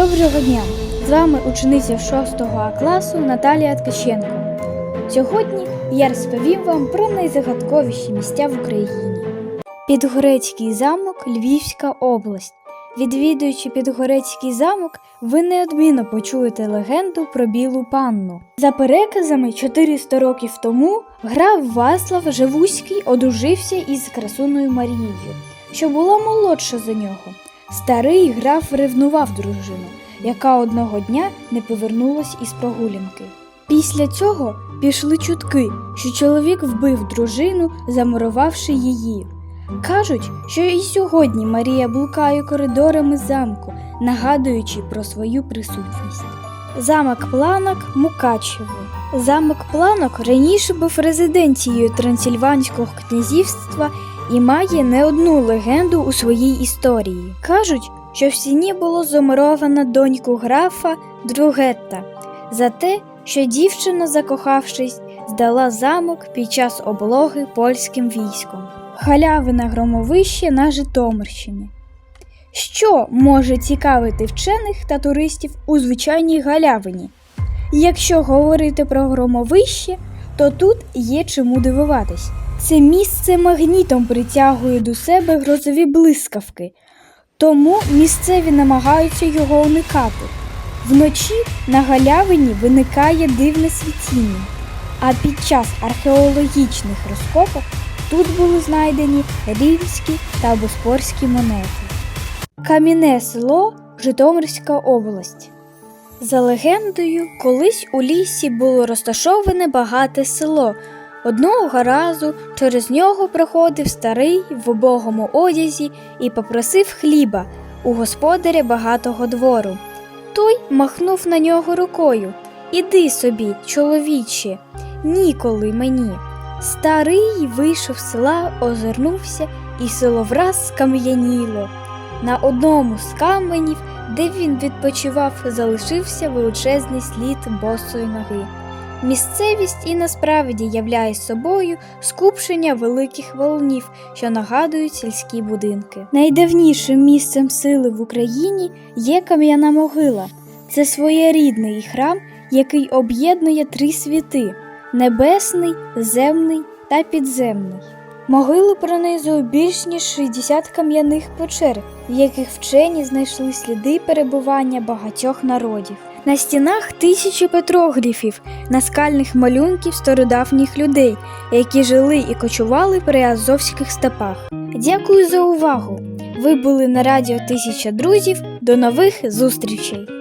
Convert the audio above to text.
Доброго дня! З вами учениця 6 А класу Наталія Ткаченко. Сьогодні я розповім вам про найзагадковіші місця в Україні. Підгорецький замок, Львівська область. Відвідуючи Підгорецький замок, ви неодмінно почуєте легенду про білу панну. За переказами, 400 років тому граф Васлав Живуський одружився із красуною Марією, що була молодша за нього. Старий граф ревнував дружину, яка одного дня не повернулась із прогулянки. Після цього пішли чутки, що чоловік вбив дружину, замурувавши її. Кажуть, що і сьогодні Марія блукає коридорами замку, нагадуючи про свою присутність. Замок Планок Мукачево. Замок Планок раніше був резиденцією Трансильванського князівства і має не одну легенду у своїй історії. Кажуть, що в стіні було замуровано доньку графа Другетта за те, що дівчина, закохавшись, здала замок під час облоги польським військом. Халявина громовище на Житомирщині. Що може цікавити вчених та туристів у звичайній галявині? Якщо говорити про громовище, то тут є чому дивуватись. Це місце магнітом притягує до себе грозові блискавки, тому місцеві намагаються його уникати. Вночі на галявині виникає дивне світіння, а під час археологічних розкопок тут були знайдені рівські та боспорські монети. Кам'яне село Житомирська область. За легендою, колись у лісі було розташоване багате село. Одного разу через нього проходив старий в убогому одязі і попросив хліба у господаря багатого двору. Той махнув на нього рукою. Іди собі, чоловіче, ніколи мені. Старий вийшов з села, озирнувся, і село враз скам'яніло. На одному з каменів, де він відпочивав, залишився величезний слід босої ноги. Місцевість і насправді являє собою скупчення великих волнів, що нагадують сільські будинки. Найдавнішим місцем сили в Україні є кам'яна могила. Це своєрідний храм, який об'єднує три світи небесний, земний та підземний. Могилу пронизує більш ніж 60 кам'яних печер, в яких вчені знайшли сліди перебування багатьох народів. На стінах тисячі петрогліфів, наскальних малюнків стародавніх людей, які жили і кочували при азовських степах. Дякую за увагу! Ви були на радіо Тисяча друзів. До нових зустрічей!